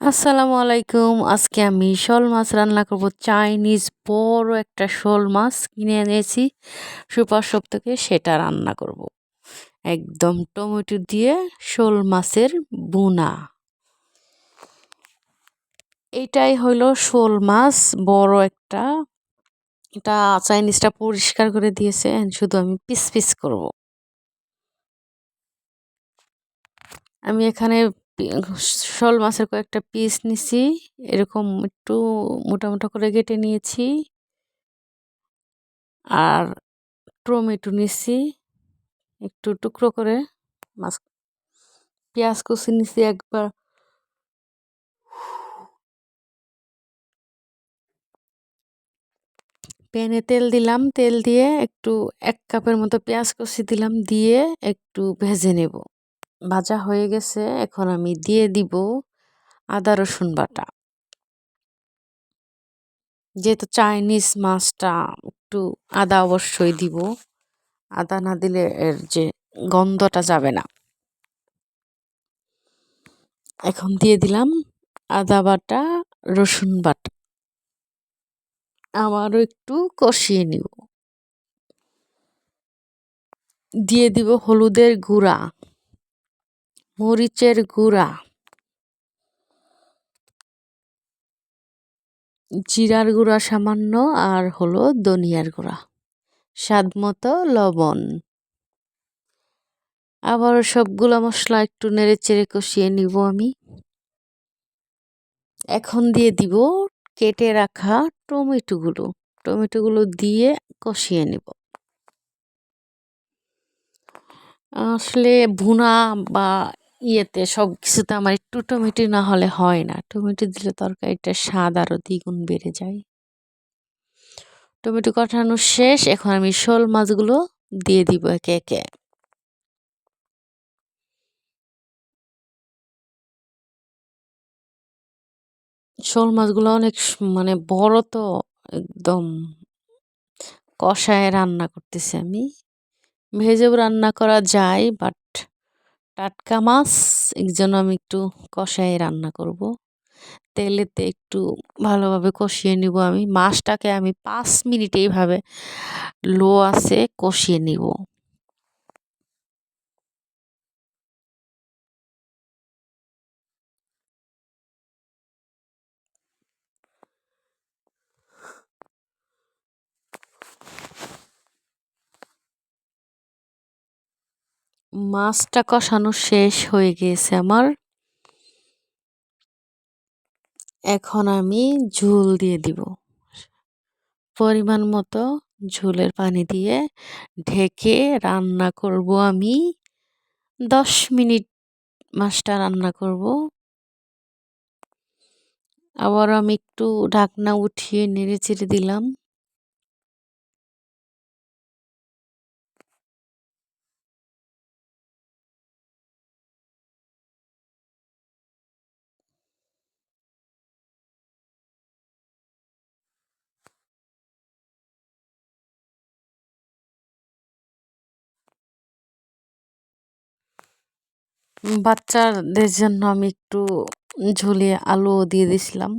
আসসালামু আলাইকুম। আজকে আমি শোল মাছ রান্না করব চাইনিজ বড় একটা শোল মাছ কিনে এনেছি। সুপার শপ থেকে সেটা রান্না করব। একদম টমেটো দিয়ে শোল মাছের বুনা এটাই হলো শোল মাছ বড় একটা। এটা চাইনিজটা পরিষ্কার করে দিয়েছে শুধু আমি পিস পিস করব। আমি এখানে শোল মাছের কয়েকটা পিস নিছি। এরকম একটু মোটা মোটা করে কেটে নিয়েছি। আর টমেটো নিছি, একটু টুকরো করে। মাছ, পেঁয়াজ কুচি নিছি একবার। প্যানে তেল দিলাম, তেল দিয়ে একটু এক কাপের মতো পেঁয়াজ কুচি দিলাম, দিয়ে একটু ভেজে নেব। ভাজা হয়ে গেছে। এখন আমি দিয়ে দিব আদা, রসুন বাটা। যেহেতু চাইনিজ মাছটা একটু আদা অবশ্যই দিব। আদা না দিলে এর যে গন্ধটা যাবে না। এখন দিয়ে দিলাম আদা বাটা, রসুন বাটা। আবারও একটু কষিয়ে নিব। দিয়ে দিব হলুদের গুঁড়া। মরিচের গুঁড়া, জিরার গুঁড়া সামান্য আর হলো ধনিয়ার গুঁড়া। স্বাদ মতো লবণ। আবার সবগুলো মশলা একটু নেড়ে চেড়ে কষিয়ে নিব আমি। এখন দিয়ে দিব কেটে রাখা টমেটোগুলো। টমেটোগুলো দিয়ে কষিয়ে নিব। আসলে ভুনা বা ইয়েতে সব কিছুতে আমার একটু টমেটো না হলে হয় না। টমেটো দিলে তরকারিটা স্বাদ আরও দ্বিগুণ বেড়ে যায়। টমেটো কাটানো শেষ, এখন আমি শোল মাছগুলো দিয়ে দিব একে একে। শোল মাছগুলো অনেক মানে বড় তো, একদম কষায় রান্না করতেছি আমি। ভেজেও রান্না করা যায় বাট টাটকা মাছ এই জন্য আমি একটু কষাই রান্না করব। তেলেতে একটু ভালোভাবে কষিয়ে নিব আমি। মাছটাকে আমি পাঁচ মিনিট এইভাবে লো আছে কষিয়ে নিব। মাছটা কষানো শেষ হয়ে গিয়েছে আমার। এখন আমি ঝোল দিয়ে দিব। পরিমাণ মতো ঝোলের পানি দিয়ে ঢেকে রান্না করব আমি। দশ মিনিট মাছটা রান্না করব। আবার আমি একটু ঢাকনা উঠিয়ে নেড়ে চেড়ে দিলাম। বাচ্চাদের জন্য আমি একটু ঝুলিয়ে আলু দিয়ে দিছিলাম।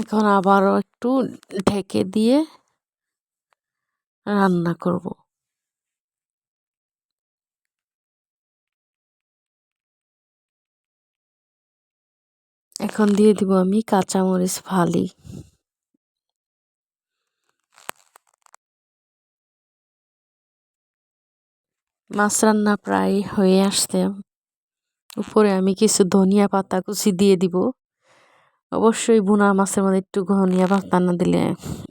এখন আবারও একটু ঢেকে দিয়ে রান্না করব। এখন দিয়ে দিব আমি কাঁচামরিচ ফালি। মাছ রান্না প্রায় হয়ে আসতে উপরে আমি কিছু ধনিয়া পাতা কুচি দিয়ে দিব। অবশ্যই বুনা মাছের মধ্যে একটু ধনিয়া পাতা না দিলে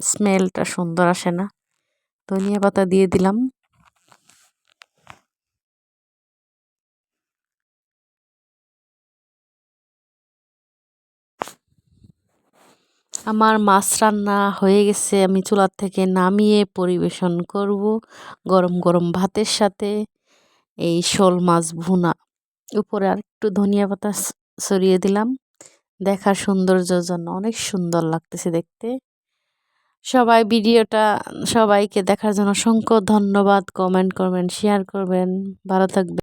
স্মেলটা সুন্দর আসে না। ধনিয়া পাতা দিয়ে দিলাম। আমার মাছ রান্না হয়ে গেছে। আমি চুলার থেকে নামিয়ে পরিবেশন করব গরম গরম ভাতের সাথে। এই শোল মাছ ভুনা। উপরে আর একটু ধনিয়া পাতা সরিয়ে দিলাম। দেখার সৌন্দর্যের জন্য অনেক সুন্দর লাগতেছে দেখতে। সবাই ভিডিওটা, সবাইকে দেখার জন্য অসংখ্য ধন্যবাদ। কমেন্ট করবেন, শেয়ার করবেন। ভালো থাকবেন।